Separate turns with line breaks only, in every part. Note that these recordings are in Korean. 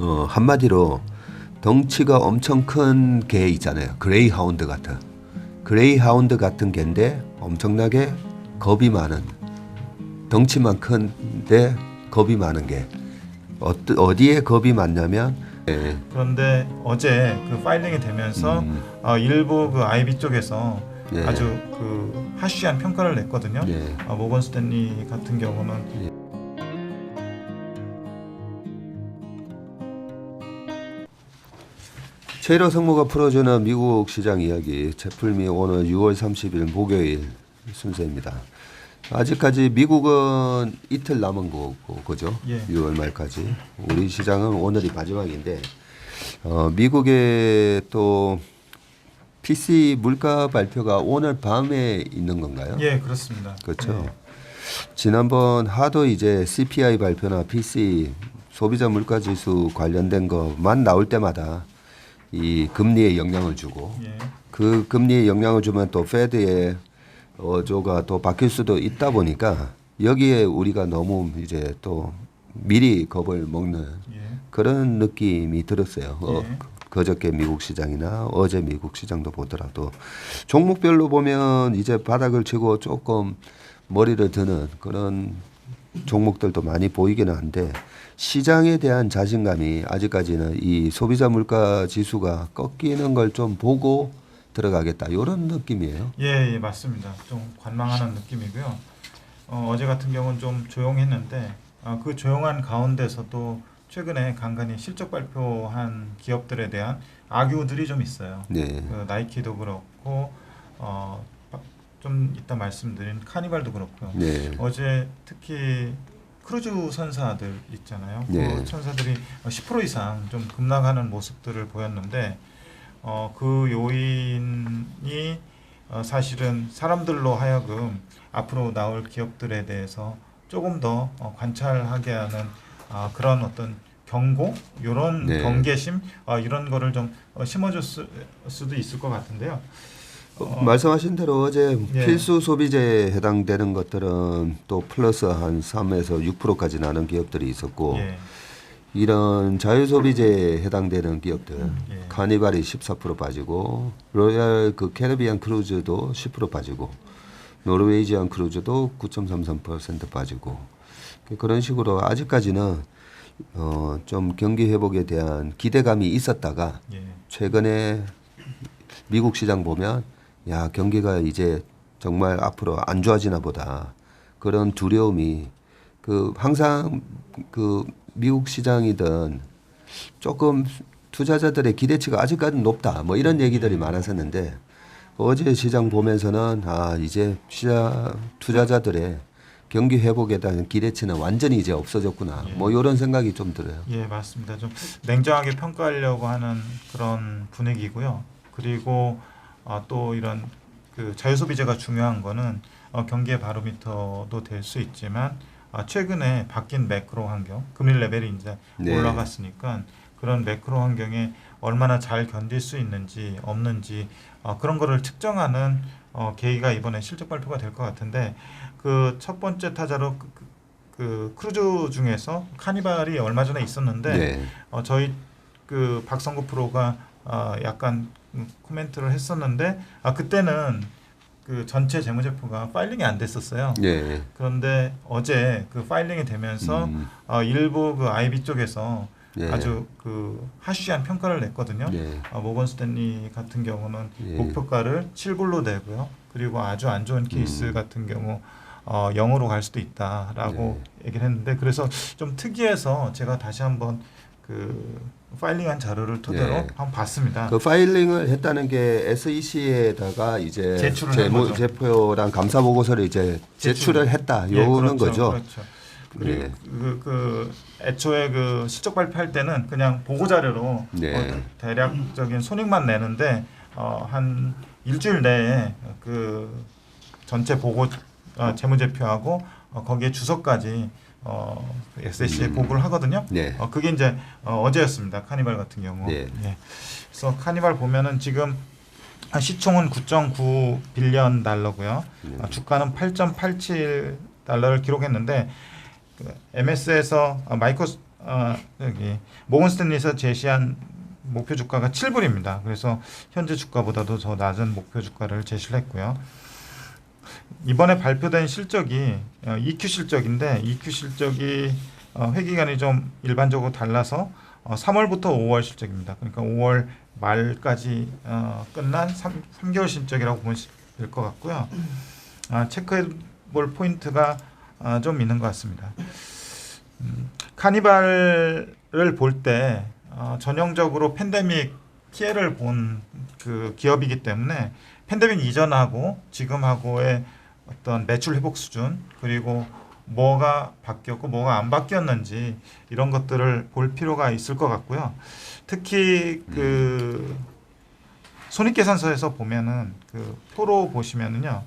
어, 한마디로 덩치가 엄청 큰 개 있잖아요. 그레이 하운드 같은. 그레이 하운드 같은 개인데 엄청나게 겁이 많은 덩치만 큰데 겁이 많은 개. 어, 어디에 겁이 많냐면 예,
그런데 어제 그 파일링이 되면서
음,
어, 일부 그 IB 쪽에서
예.
아주 그 하쉬한 평가를 냈거든요.
예.
어, 모건 스탠리 같은 경우는
최일호 성모가 풀어주는 미국 시장 이야기 제풀미 오늘 6월 30일 목요일 순서입니다. 아직까지 미국은 이틀 남은 거고 그죠?
예.
6월 말까지 우리 시장은 오늘이 마지막인데 어, 미국의 또 PC 물가 발표가 오늘 밤에 있는 건가요?
예 그렇습니다.
그렇죠.
예.
지난번 하도 이제 CPI 발표나 PC 소비자 물가 지수 관련된 것만 나올 때마다 이 금리에 영향을 주고
예.
그 금리에 영향을 주면 또 페드의 어조가 또 바뀔 수도 있다 보니까 여기에 우리가 너무 이제 또 미리 겁을 먹는
예.
그런 느낌이 들었어요. 어,
예.
그저께 미국 시장이나 어제 미국 시장도 보더라도 종목별로 보면 이제 바닥을 치고 조금 머리를 드는 그런 종목들도 많이 보이기는 한데 시장에 대한 자신감이 아직까지는 이 소비자 물가 지수가 꺾이는 걸 좀 보고 들어가겠다 이런 느낌이에요.
예, 예, 맞습니다. 좀 관망하는 느낌이고요. 어, 어제 같은 경우는 좀 조용했는데 아, 그 조용한 가운데서도 최근에 간간히 실적 발표한 기업들에 대한 악유들이 좀 있어요.
네.
그 나이키도 그렇고 어, 좀 이따 말씀드린 카니발도 그렇고요.
네.
어제 특히 크루즈 선사들 있잖아요.
네.
그 선사들이 10% 이상 좀 급락하는 모습들을 보였는데 어, 그 요인이 어, 사실은 사람들로 하여금 앞으로 나올 기업들에 대해서 조금 더 어, 관찰하게 하는 아, 그런 어떤 경고, 이런
네.
경계심 어, 이런 거를 좀 어, 심어줄 수, 수도 있을 것 같은데요.
어, 말씀하신 대로 어제
예.
필수 소비재에 해당되는 것들은 또 플러스 한 3에서 6%까지 나는 기업들이 있었고
예,
이런 자유 소비재에 해당되는 기업들
예.
카니발이 14% 빠지고 로얄 그 캐리비안 크루즈도 10% 빠지고 노르웨이지안 크루즈도 9.33% 빠지고 그런 식으로 아직까지는 어, 좀 경기 회복에 대한 기대감이 있었다가
예,
최근에 미국 시장 보면 야 경기가 이제 정말 앞으로 안 좋아지나 보다 그런 두려움이 그 항상 그 미국 시장이든 조금 투자자들의 기대치가 아직까지는 높다 뭐 이런 얘기들이 많았었는데 어제 시장 보면서는 아 이제 시장 투자자들의 경기 회복에 대한 기대치는 완전히 이제 없어졌구나 뭐 이런 생각이 좀 들어요.
예, 맞습니다. 좀 냉정하게 평가하려고 하는 그런 분위기고요. 그리고 어, 또 이런 그 자유소비재가 중요한 거는 어, 경기의 바로미터도 될 수 있지만 아, 최근에 바뀐 매크로 환경, 금리 레벨이 이제
네.
올라갔으니까 그런 매크로 환경에 얼마나 잘 견딜 수 있는지 없는지 어, 그런 거를 측정하는 어, 계기가 이번에 실적 발표가 될 것 같은데 그 첫 번째 타자로 그, 그, 그 크루즈 중에서 카니발이 얼마 전에 있었는데
네.
어, 저희 그 박성구 프로가 어, 약간 음, 코멘트를 했었는데 아 그때는 그 전체 재무제표가 파일링이 안 됐었어요.
네.
그런데 어제 그 파일링이 되면서
음,
어, 일부 그 IB 쪽에서
네.
아주 그 하쉬한 평가를 냈거든요.
네.
어, 모건 스탠리 같은 경우는
예.
목표가를 7불로 내고요. 그리고 아주 안 좋은 케이스
음.
같은 경우 어, 0으로 갈 수도 있다라고
네.
얘기를 했는데 그래서 좀 특이해서 제가 다시 한번 그 파일링한 자료를 토대로
네.
한번 봤습니다.
그 파일링을 했다는 게 SEC에다가 이제
제출을 한
재무
거죠.
제표랑 감사 보고서를 이제 제출 을 했다
예,
요는
그렇죠,
거죠.
그렇죠. 그리고
네.
그, 그 애초에 그 실적 발표할 때는 그냥 보고 자료로
네.
어, 대략적인 손익만 내는데 어, 한 일주일 내에 그 전체 보고 어, 재무제표하고 어, 거기에 주소까지 어, SSC에
음.
보고를 하거든요.
네.
어, 그게 이제 어, 어제였습니다. 카니발 같은 경우.
네.
예. 그래서 카니발 보면은 지금 한 시총은 9.9 빌리언 달러고요.
네.
아, 주가는 8.87 달러를 기록했는데 그 MS에서 아, 마이크로 어, 여기 모건 스탠리에서 제시한 목표 주가가 7불입니다. 그래서 현재 주가보다도 더 낮은 목표 주가를 제시를 했고요. 이번에 발표된 실적이 어, EQ 실적인데 EQ 실적이 어, 회기간이 좀 일반적으로 달라서 어, 3월부터 5월 실적입니다. 그러니까 5월 말까지 어, 끝난 3, 3개월 실적이라고 보면 될 것 같고요. 아, 체크해 볼 포인트가 아, 좀 있는 것 같습니다. 음, 카니발을 볼때 어, 전형적으로 팬데믹 피해를 본 그 기업이기 때문에 팬데믹 이전하고 지금하고의 어떤 매출 회복 수준 그리고 뭐가 바뀌었고 뭐가 안 바뀌었는지 이런 것들을 볼 필요가 있을 것 같고요. 특히 그 손익계산서에서 보면은 그 표로 보시면은요.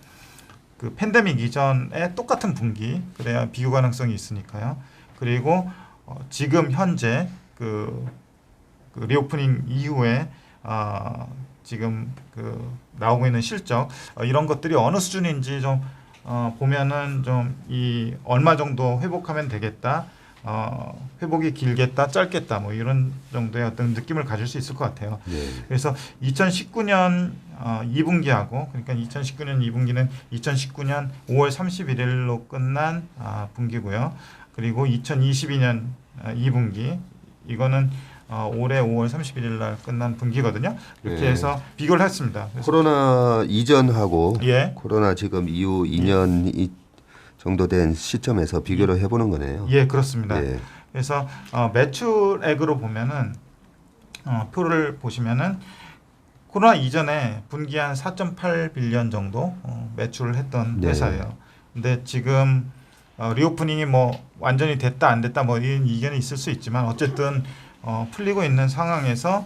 그 팬데믹 이전에 똑같은 분기 그래야 비교 가능성이 있으니까요. 그리고 어, 지금 현재 그, 그 리오프닝 이후에 아 지금 그 나오고 있는 실적 어, 이런 것들이 어느 수준인지 좀 어, 보면은 좀 이 얼마 정도 회복하면 되겠다. 어, 회복이 길겠다, 짧겠다, 뭐 이런 정도의 어떤 느낌을 가질 수 있을 것 같아요.
네.
그래서 2019년 어, 2분기하고 그러니까 2019년 2분기는 2019년 5월 31일로 끝난 아, 분기고요. 그리고 2022년 아, 2분기 이거는 어, 올해 5월 31일 날 끝난 분기거든요. 이렇게
네.
해서 비교를 했습니다.
코로나 이전하고
예.
코로나 지금 이후 2년 이 정도 된 시점에서 비교를 해보는 거네요.
예, 그렇습니다.
예.
그래서 어, 매출액으로 보면은 어, 표를 보시면은 코로나 이전에 분기 한 4.8 빌리언 정도 어, 매출을 했던
네.
회사예요. 근데 지금 어, 리오프닝이 뭐 완전히 됐다 안 됐다 뭐 이런 이견이 있을 수 있지만 어쨌든 어, 풀리고 있는 상황에서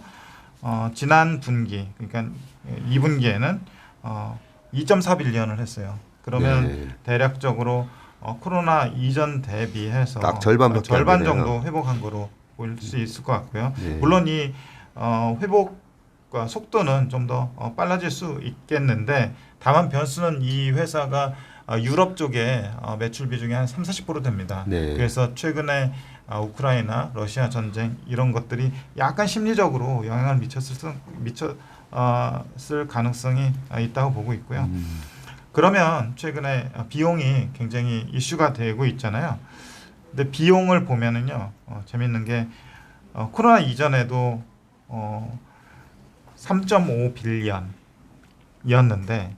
어, 지난 분기 그러니까 2분기에는 어, 2.4 빌리언을 했어요. 그러면
네.
대략적으로 어, 코로나 이전 대비해서
딱 절반밖에
어, 절반. 정도 회복한 거로 볼 수 있을 것 같고요.
네.
물론 이 어, 회복과 속도는 좀 더 어, 빨라질 수 있겠는데 다만 변수는 이 회사가 어, 유럽 쪽에 어, 매출 비중이 한 3, 40% 됩니다.
네.
그래서 최근에 아, 우크라이나 러시아 전쟁 이런 것들이 약간 심리적으로 영향을 미쳤을 수- 미쳤을 가능성이 아, 있다고 보고 있고요.
음,
그러면 최근에 비용이 굉장히 이슈가 되고 있잖아요. 근데 비용을 보면은요, 어, 재밌는 게 어, 코로나 이전에도 어, 3.5 빌리언이었는데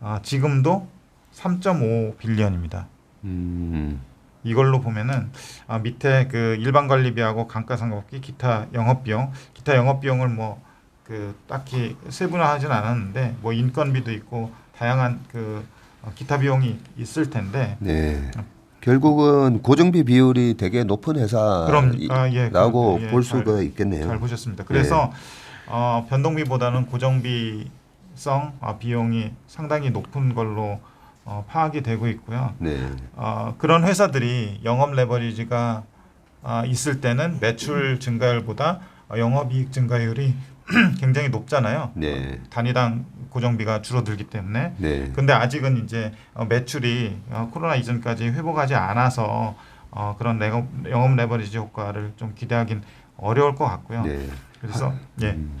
어, 지금도 3.5 빌리언입니다.
음,
이걸로 보면은 아, 밑에 그 일반 관리비하고 감가상각비, 기타 영업 비용, 기타 영업 비용을 뭐 그 딱히 세분화하진 않았는데 뭐 인건비도 있고 다양한 그 어, 기타 비용이 있을 텐데
네. 결국은 고정비 비율이 되게 높은 회사
아, 예,
라고
그럼, 예,
볼
잘-
수가 있겠네요.
잘 보셨습니다. 그래서 어, 변동비보다는 고정비성 아, 비용이 상당히 높은 걸로 어, 파악이 되고 있고요.
네.
어, 그런 회사들이 영업 레버리지가 아, 있을 때는 매출 증가율보다 어, 영업이익 증가율이 굉장히 높잖아요.
네.
단위당 고정비가 줄어들기 때문에.
네.
근데 아직은 이제 어, 매출이 어, 코로나 이전까지 회복하지 않아서 어, 그런 레거, 영업 레버리지 효과를 좀 기대하긴 어려울 것 같고요.
네.
그래서 예.
음,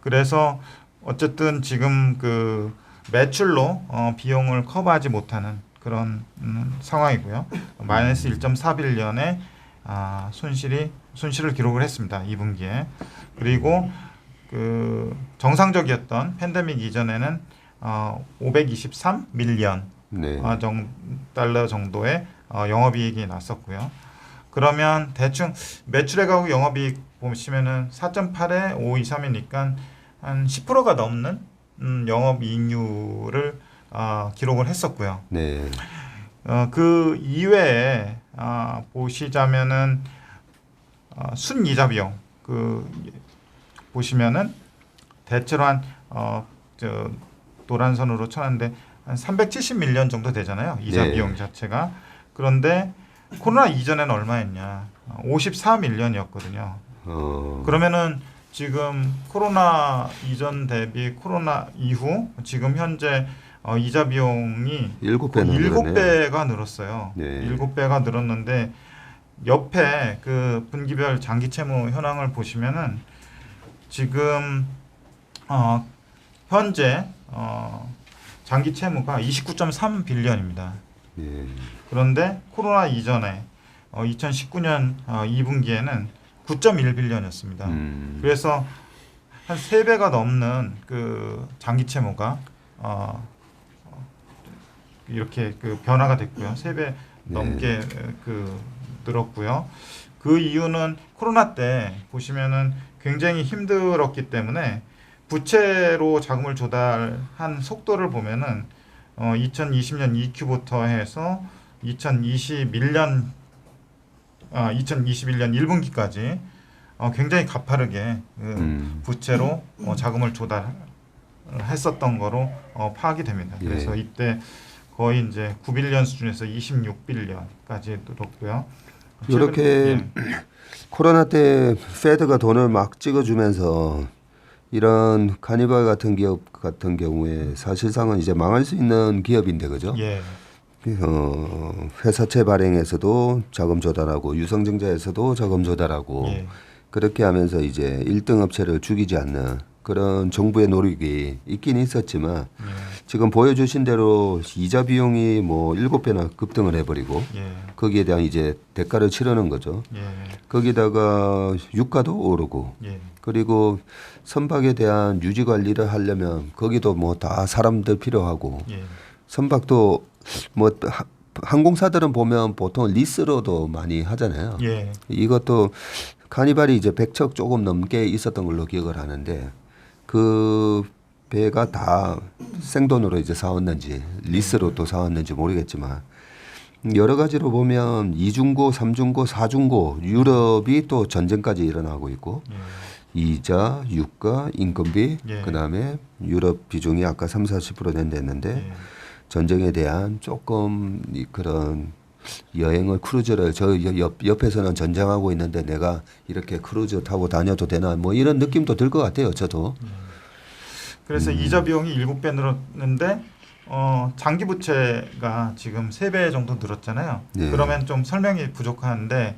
그래서 어쨌든 지금 그 매출로 어, 비용을 커버하지 못하는 그런 음, 상황이고요. 마이너스 1.4 빌리언의 아, 손실이 손실을 기록을 했습니다. 2분기에. 그리고 그 정상적이었던 팬데믹 이전에는 어, 523 밀리언
네.
아, 정, 달러 정도의 어, 영업이익이 났었고요. 그러면 대충 매출액하고 영업이익 보시면은 4.8에 523이니까 한 10%가 넘는 음, 영업 이익률을 어, 기록을 했었고요.
네.
어, 그 이외에 아, 보시자면은 어, 순이자 비용 그 보시면은 대체로 한 어, 저 노란 선으로 쳐놨는데 한 370밀리언 정도 되잖아요. 이자
네.
비용 자체가 그런데 코로나 이전에는 얼마였냐? 54밀리언이었거든요.
어.
그러면은 지금 코로나 이전 대비 코로나 이후 지금 현재 어, 이자 비용이
일곱
거의
배는
일곱
늘었네요.
배가 늘었어요.
네.
일곱 배가 늘었는데 옆에 그 분기별 장기 채무 현황을 보시면은 지금 어 현재 어 장기 채무가 29.3 빌리언입니다.
예.
그런데 코로나 이전에 어 2019년 어 2분기에는 9.1 빌리언이었습니다.
음.
그래서 한세 배가 넘는 그 장기 채무가 어, 어, 이렇게 그 변화가 됐고요. 세배
네.
넘게 그 늘었고요. 그 이유는 코로나 때 보시면은 굉장히 힘들었기 때문에 부채로 자금을 조달한 속도를 보면은 어 2020년 2Q부터 해서 2021년 아 2021년 1분기까지 어 굉장히 가파르게 그
음.
부채로 어, 자금을 조달했었던 거로 어, 파악이 됩니다.
예.
그래서 이때 거의 이제 9빌리언 수준에서 26빌리언까지 늘었고요.
이렇게
최근-
코로나 때 페드가 돈을 막 찍어주면서 이런 카니발 같은 기업 같은 경우에 사실상은 이제 망할 수 있는 기업인데 그죠?
예,
어, 회사채 발행에서도 자금 조달하고 유성증자에서도 자금 조달하고
예,
그렇게 하면서 이제 1등 업체를 죽이지 않는 그런 정부의 노력이 있긴 있었지만
예,
지금 보여주신 대로 이자 비용이 뭐 일곱 배나 급등을 해버리고
예,
거기에 대한 이제 대가를 치르는 거죠.
예,
거기다가 유가도 오르고
예,
그리고 선박에 대한 유지 관리를 하려면 거기도 뭐 다 사람들 필요하고
예,
선박도 뭐 하- 항공사들은 보면 보통 리스로도 많이 하잖아요.
예,
이것도 카니발이 이제 100척 조금 넘게 있었던 걸로 기억을 하는데 그 배가 다 생돈으로 이제 사왔는지 리스로 또 사왔는지 모르겠지만 여러 가지로 보면 이중고, 삼중고, 사중고 유럽이 또 전쟁까지 일어나고 있고
예,
이자, 유가, 인건비
예.
그다음에 유럽 비중이 아까 3, 40% 된다했는데
예,
전쟁에 대한 조금 이 그런 여행을 크루즈를 저 옆, 옆에서는 전쟁하고 있는데 내가 이렇게 크루즈 타고 다녀도 되나 뭐 이런 느낌도 들 것 같아요 저도
그래서
음.
이자 비용이 7배 늘었는데 어, 장기 부채가 지금 3배 정도 늘었잖아요.
네.
그러면 좀 설명이 부족한데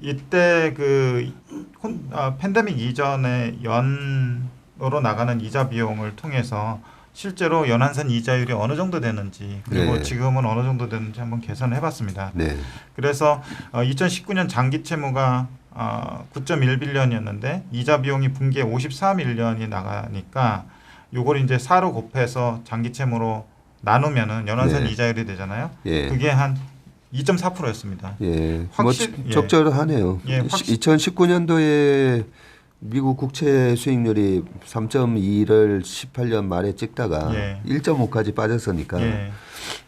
이때 그 콘- 아, 팬데믹 이전에 연으로 나가는 이자 비용을 통해서 실제로 연한선 이자율이 어느 정도 되는지 그리고
네.
지금은 어느 정도 되는지 한번 계산을 해봤습니다.
네
그래서 어, 2019년 장기 채무가 어, 9.1빌리언이었는데 이자 비용이 분기에 54밀리언이 나가니까 요걸 이제 4로 곱해서 장기 채무로 나누면은 연한선
네.
이자율이 되잖아요.
예.
그게 한 2.4%였습니다.
예, 뭐
확실-
적-
예.
적절하네요.
예, 확-
2019년도에 미국 국채 수익률이 3.2를 18년 말에 찍다가
예.
1.5까지 빠졌으니까
예.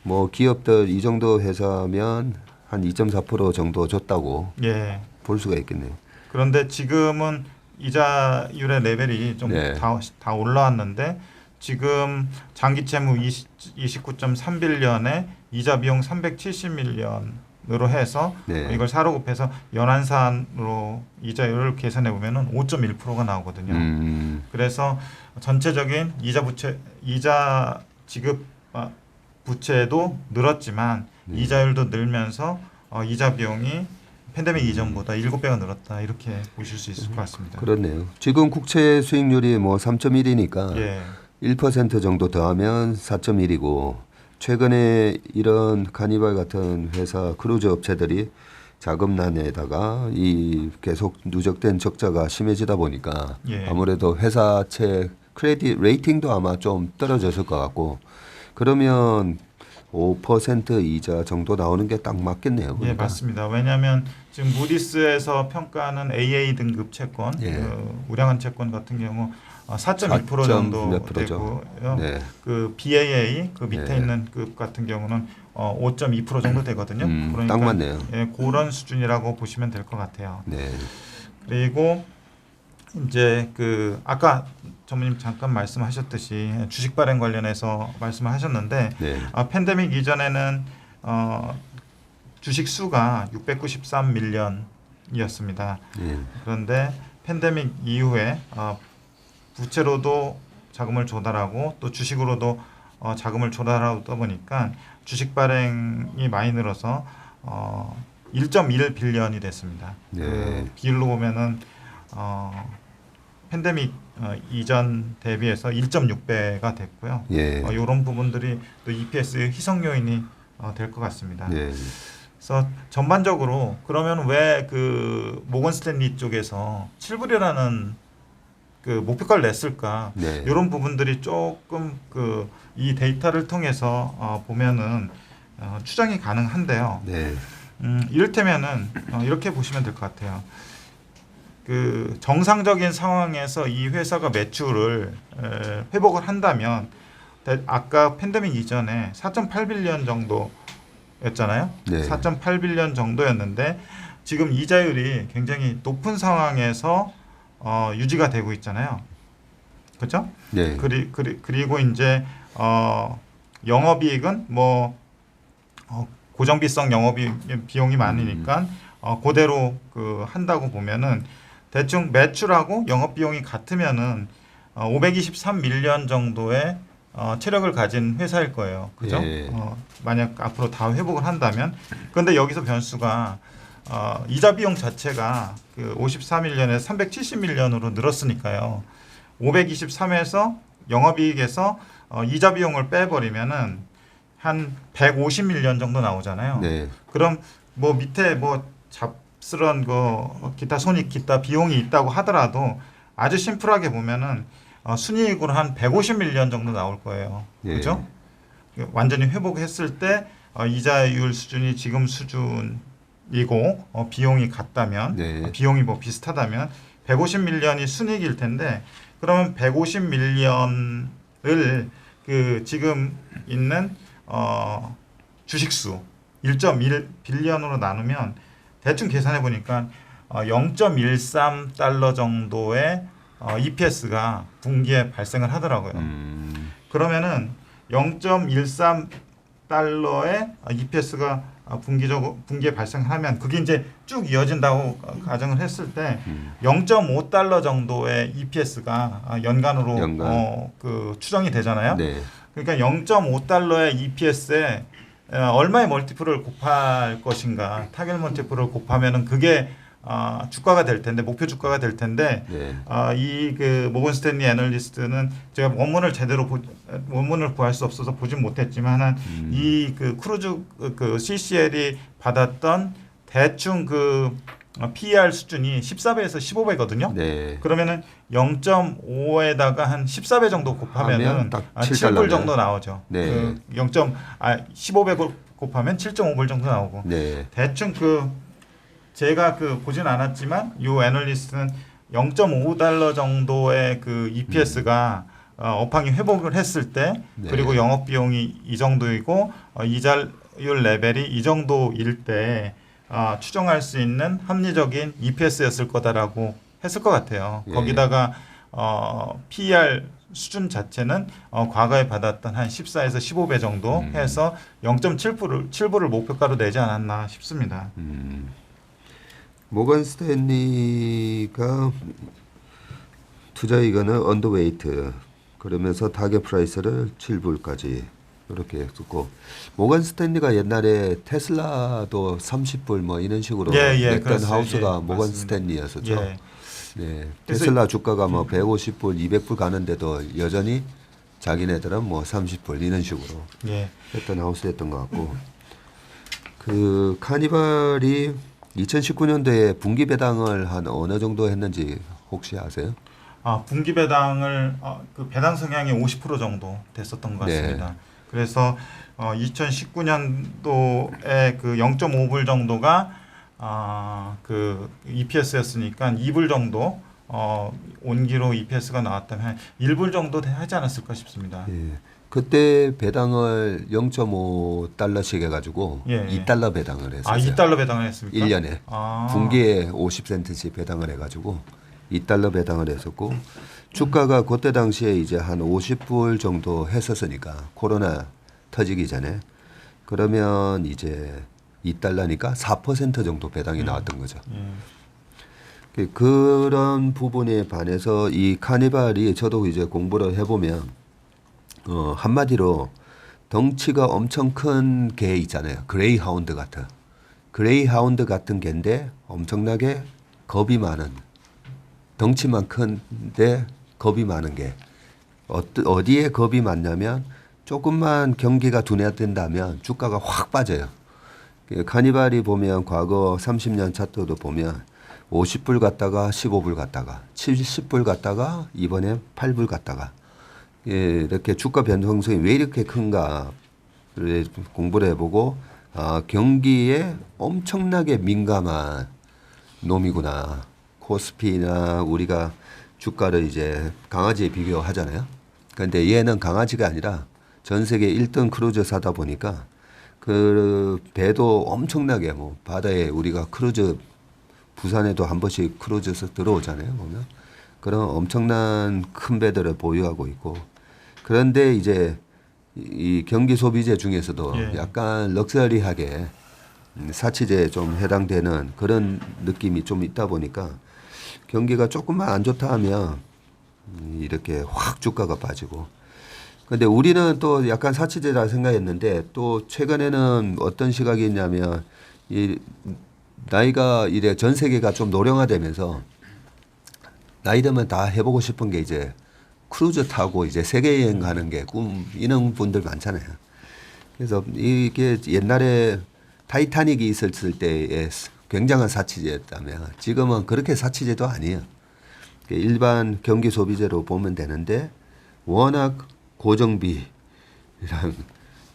뭐 기업들 이 정도 회사면 한 2.4% 정도 줬다고
예.
볼 수가 있겠네요.
그런데 지금은 이자율의 레벨이 좀
네.
다다 올라왔는데 지금 장기 채무 20, 29.3빌리언에 이자 비용 370밀리언 으로 해서
네.
이걸 사로 곱해서 연한산으로 이자율을 계산해 보면은 5.1%가 나오거든요.
음,
그래서 전체적인 이자 부채 이자 지급 아, 부채도 늘었지만
네.
이자율도 늘면서 어, 이자 비용이 팬데믹 이전보다 7배가 늘었다 이렇게 보실 수 있을 것 같습니다.
그렇네요. 지금 국채 수익률이 뭐 3.1이니까
예.
1% 정도 더하면 4.1이고 최근에 이런 카니발 같은 회사 크루즈 업체들이 자금난에다가 이 계속 누적된 적자가 심해지다 보니까
예.
아무래도 회사채 크레딧 레이팅도 아마 좀 떨어졌을 것 같고 그러면 5% 이자 정도 나오는 게 딱 맞겠네요.
예,
그러니까.
맞습니다. 왜냐하면 지금 무디스에서 평가하는 AA 등급 채권,
예.
그 우량한 채권 같은 경우 어, 4.2%
4.몇
정도. 되고요.
네.
그 BAA 그 밑에
네.
있는 급 같은 경우는 어, 5.2% 정도 되거든요.
음, 딱 맞네요.
예, 그런 수준이라고 보시면 될 것 같아요.
네.
그리고 이제 그 아까 전무님 잠깐 말씀하셨듯이 주식 발행 관련해서 말씀을 하셨는데
네.
아, 팬데믹 이전에는 어, 주식 수가 693밀리언이었습니다.
예.
그런데 팬데믹 이후에 어, 부채로도 자금을 조달하고 또 주식으로도 어, 자금을 조달하다 보니까 주식 발행이 많이 늘어서 어, 1.1 빌리언이 됐습니다.
네.
그 비율로 보면은 어, 팬데믹 어, 이전 대비해서 1.6배가 됐고요.
예.
어, 이런 부분들이 또 EPS 희석 요인이 어, 될 것 같습니다.
예.
그래서 전반적으로 그러면 왜 그 모건 스탠리 쪽에서 7불이라는 그 목표가를 냈을까?
네.
이런 부분들이 조금 그 이 데이터를 통해서 어, 보면은 어, 추정이 가능한데요.
네.
음, 이를테면은 어, 이렇게 보시면 될 것 같아요. 그 정상적인 상황에서 이 회사가 매출을 에, 회복을 한다면 대- 아까 팬데믹 이전에 4.8빌리언 정도였잖아요.
네.
4.8빌리언 정도였는데 지금 이자율이 굉장히 높은 상황에서 어, 유지가 되고 있잖아요. 그렇죠?
네.
그리, 그리, 그리고 이제 어, 영업이익은 뭐 어, 고정비성 영업이 비용이 많으니까 어, 그대로 그 한다고 보면은 대충 매출하고 영업 비용이 같으면은 어, 523밀리언 정도의 어, 체력을 가진 회사일 거예요. 그죠?
예.
어, 만약 앞으로 다 회복을 한다면 그런데 여기서 변수가 어, 이자 비용 자체가 그 54밀리언에서 370밀리언으로 늘었으니까요. 523에서 영업이익에서 어, 이자 비용을 빼버리면은 한 150밀리언 정도 나오잖아요.
네.
그럼 뭐 밑에 뭐 잡스런 거 기타 손익 기타 비용이 있다고 하더라도 아주 심플하게 보면은 어, 순이익으로 한 150밀리언 정도 나올 거예요.
예.
그렇죠? 완전히 회복했을 때 어, 이자율 수준이 지금 수준 이고 어, 비용이 같다면
네.
어, 비용이 뭐 비슷하다면 150밀리언이 순이익일 텐데 그러면 150밀리언을 그 지금 있는 어, 주식수 1.1 빌리언으로 나누면 대충 계산해 보니까 어, 0.13 달러 정도의 어, EPS가 분기에 발생을 하더라고요.
음.
그러면은 0.13 달러의 EPS가 분기적 분기에 발생하면 그게 이제 쭉 이어진다고 가정을 했을 때
음.
0.5 달러 정도의 EPS가 연간으로
연간.
어, 그 추정이 되잖아요.
네.
그러니까 0.5 달러의 EPS에 얼마의 멀티플을 곱할 것인가 타겟 멀티플을 곱하면은 그게 아, 주가가 될 텐데 목표 주가가 될 텐데
네.
아, 이그 모건 스탠리 애널리스트는 제가 원문을 제대로 보, 원문을 구할 수 없어서 보진 못했지만은
음.
이그 크루즈 그- 그 CCL이 받았던 대충 그 어, PER 수준이 14배에서 15배거든요.
네.
그러면은 0.5에다가 한 14배 정도 곱하면은 아,
7
7불
달러네.
정도 나오죠.
네.
그 0. 아 15배 곱하면 7.5불 정도 나오고
네.
대충 그 제가 그 보진 않았지만 요 애널리스트는 0.5달러 정도의 그 EPS가 어, 업황이 회복을 했을 때
네.
그리고 영업 비용이 이 정도이고 어, 이자율 레벨이 이 정도일 때 어, 추정할 수 있는 합리적인 EPS였을 거다라고 했을 것 같아요.
예.
거기다가 어, PER 수준 자체는 어, 과거에 받았던 한 14에서 15배 정도
음.
해서 0.7불을 7불을 목표가로 내지 않았나 싶습니다.
음. 모건 스탠리가 투자 이거는 언더웨이트 그러면서 타겟 프라이스를 7불까지 이렇게 했었고 모건 스탠리가 옛날에 테슬라도 30불 뭐 이런 식으로
예, 예,
냈던. 하우스가
예,
모건
맞습니다.
스탠리였었죠.
예.
네. 테슬라 주가가 뭐 150불, 200불 가는데도 여전히 자기네들은 뭐 30불 이런 식으로
예.
했던 하우스였던 것 같고 그 카니발이 2019년도에 분기 배당을 한 어느 정도 했는지 혹시 아세요?
아 분기 배당을 어, 그 배당 성향이 50% 정도 됐었던 것
네.
같습니다. 그래서 어, 2019년도에 그 0.5불 정도가 아그 EPS였으니까 2불 정도 어 온기로 EPS가 나왔다면 한 1불 정도 하지 않았을까 싶습니다.
예. 그때 배당을 0.5달러씩 해가지고
예, 예.
2달러 배당을 했었어요.
아 2달러 배당을 했습니까?
1년에
아.
분기에 50센트씩 배당을 해가지고 2달러 배당을 했었고 주가가 그때 당시에 이제 한 50불 정도 했었으니까 코로나 터지기 전에 그러면 이제 2달러니까 4% 정도 배당이 나왔던 거죠.
예.
그- 그런 부분에 반해서 이 카니발이 저도 이제 공부를 해보면 어, 한마디로 덩치가 엄청 큰 개 있잖아요. 그레이하운드 같은 그레이하운드 같은 개인데 엄청나게 겁이 많은 덩치만 큰데 겁이 많은 게 어디에 겁이 많냐면 조금만 경기가 둔해된다면 주가가 확 빠져요. 그 카니발이 보면 과거 30년 차트도 보면 50불 갔다가 15불 갔다가 70불 갔다가 이번에 8불 갔다가 예, 이렇게 주가 변동성이 왜 이렇게 큰가를 공부를 해보고 아, 경기에 엄청나게 민감한 놈이구나. 코스피나 우리가 주가를 이제 강아지에 비교하잖아요. 근데 얘는 강아지가 아니라 전 세계 1등 크루즈 사다 보니까 그 배도 엄청나게 뭐 바다에 우리가 크루즈 부산에도 한 번씩 크루즈에서 들어오잖아요. 보면 그런 엄청난 큰 배들을 보유하고 있고 그런데 이제 이- 이 경기 소비재 중에서도
예.
약간 럭셔리하게 음, 사치제에 좀 해당되는 그런 느낌이 좀 있다 보니까 경기가 조금만 안 좋다 하면 음, 이렇게 확 주가가 빠지고 근데 우리는 또 약간 사치제라 생각했는데 또 최근에는 어떤 시각이 있냐면 이 나이가 이래 전 세계가 좀 노령화되면서 나이 들면 다 해보고 싶은 게 이제 크루즈 타고 이제 세계 여행 가는 게 꿈 이런 분들 많잖아요. 그래서 이게 옛날에 타이타닉이 있었을 때의 굉장한 사치제였다면 지금은 그렇게 사치제도 아니에요. 일반 경기 소비재로 보면 되는데 워낙 고정비 이런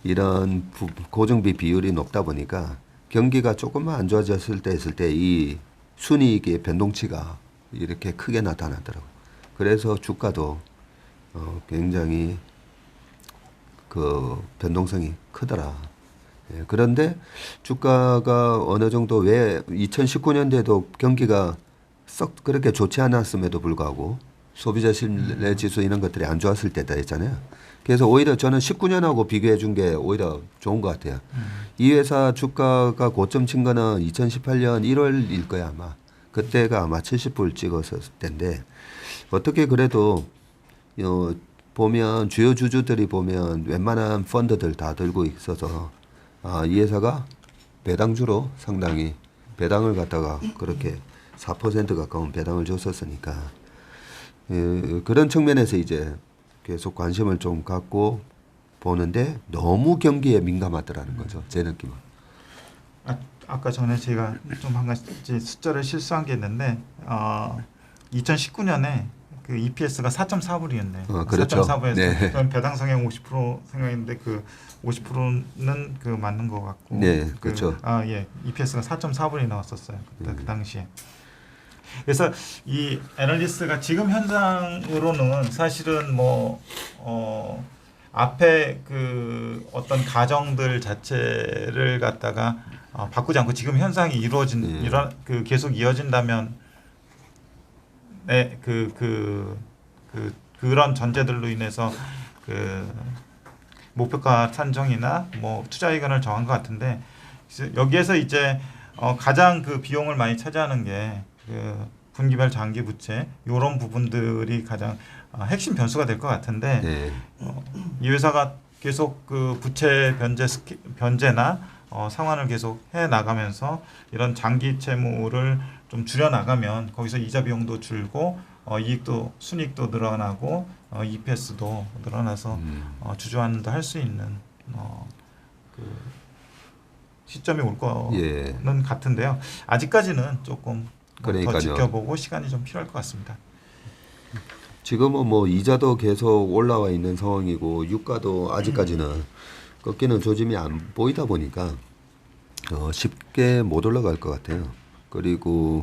이런 부- 고정비 비율이 높다 보니까 경기가 조금만 안 좋아졌을 때 했을 때 이 순이익의 변동치가 이렇게 크게 나타나더라고요. 그래서 주가도 어, 굉장히 그 변동성이 크더라. 예, 그런데 주가가 어느 정도 왜 2019년대도 경기가 썩 그렇게 좋지 않았음에도 불구하고 소비자 신뢰 지수 이런 것들이 안 좋았을 때다 했잖아요. 그래서 오히려 저는 19년하고 비교해 준 게 오히려 좋은 것 같아요. 이 회사 주가가 고점 친 거는 2018년 1월일 거야 아마. 그때가 아마 70불 찍었을 텐데 어떻게 그래도 어, 보면 주요 주주들이 보면 웬만한 펀드들 다 들고 있어서 아, 이 회사가 배당주로 상당히 배당을 갖다가 그렇게 4% 가까운 배당을 줬었으니까 예, 그런 측면에서 이제 계속 관심을 좀 갖고 보는데 너무 경기에 민감하더라는 거죠 제 느낌은.
아, 아까 전에 제가 좀 한 가지 숫자를 실수한 게 있는데 어, 2019년에 그 EPS가 4.4불이었네요.
어, 그렇죠.
4.4불에서
네.
배당 성향 50% 생각했는데 그 50%는 그 맞는 것 같고.
네,
그,
그렇죠.
아 예, EPS가 4.4불이 나왔었어요. 그때
음.
그 당시에. 그래서 이 애널리스트가 지금 현상으로는 사실은 뭐 어, 앞에 그 어떤 가정들 자체를 갖다가 어, 바꾸지 않고 지금 현상이 이루어진
예.
이런 그 계속 이어진다면 네 그 그 그, 그런 전제들로 인해서 그 목표가 산정이나 뭐 투자 의견을 정한 것 같은데 여기에서 이제 어, 가장 그 비용을 많이 차지하는 게 그 분기별 장기 부채 이런 부분들이 가장 어, 핵심 변수가 될 것 같은데
네.
어, 이 회사가 계속 그 부채 변제 스키, 변제나 어, 상환을 계속 해 나가면서 이런 장기 채무를 좀 줄여 나가면 거기서 이자 비용도 줄고 어, 이익도 순이익도 늘어나고 어, EPS도 늘어나서
음.
어, 주주환도 할 수 있는 어, 그 시점이 올 거는
예.
같은데요. 아직까지는 조금
그러니까요.
지켜보고 시간이 좀 필요할 것 같습니다.
지금은 뭐 이자도 계속 올라와 있는 상황이고 유가도 아직까지는 꺾이는 조짐이 안 보이다 보니까 어, 쉽게 못 올라갈 것 같아요. 그리고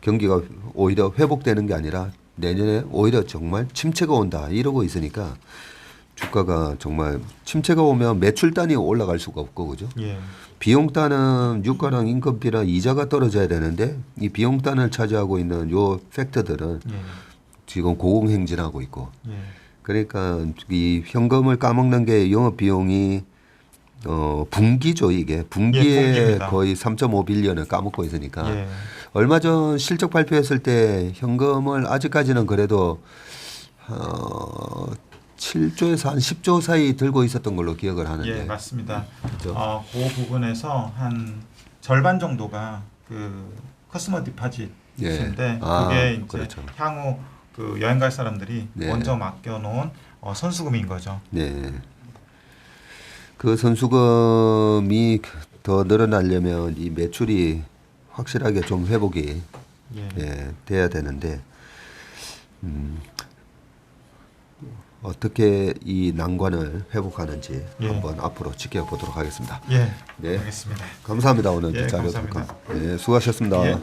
경기가 오히려 회복되는 게 아니라 내년에 오히려 정말 침체가 온다 이러고 있으니까 주가가 정말 침체가 오면 매출 단위 올라갈 수가 없고 그죠?
예.
비용 단은 유가랑 인건비랑 이자가 떨어져야 되는데 이 비용 단을 차지하고 있는 요 팩터들은
예.
지금 고공행진하고 있고
예.
그러니까 이 현금을 까먹는 게 영업 비용이 어 분기죠 이게 분기에
분기입니다.
거의 3.5 빌리언을 까먹고 있으니까
예.
얼마 전 실적 발표했을 때 현금을 아직까지는 그래도 어 7조에서 한 10조 사이 들고 있었던 걸로 기억을 하는데
예, 맞습니다.
그죠?
어, 그 부분에서 한 절반 정도가 그 커스머 디파짓인데
예. 아,
그게 이제
그렇죠.
향후 그 여행 갈 사람들이
네.
먼저 맡겨놓은 어, 선수금인 거죠.
네. 그 선수금이 더 늘어나려면 이 매출이 확실하게 좀 회복이
예.
예, 돼야 되는데 음, 어떻게 이 난관을 회복하는지
예.
한번 앞으로 지켜보도록 하겠습니다.
예.
네.
알겠습니다.
감사합니다 오늘
예,
자료
감사합니다.
네, 수고하셨습니다.
예.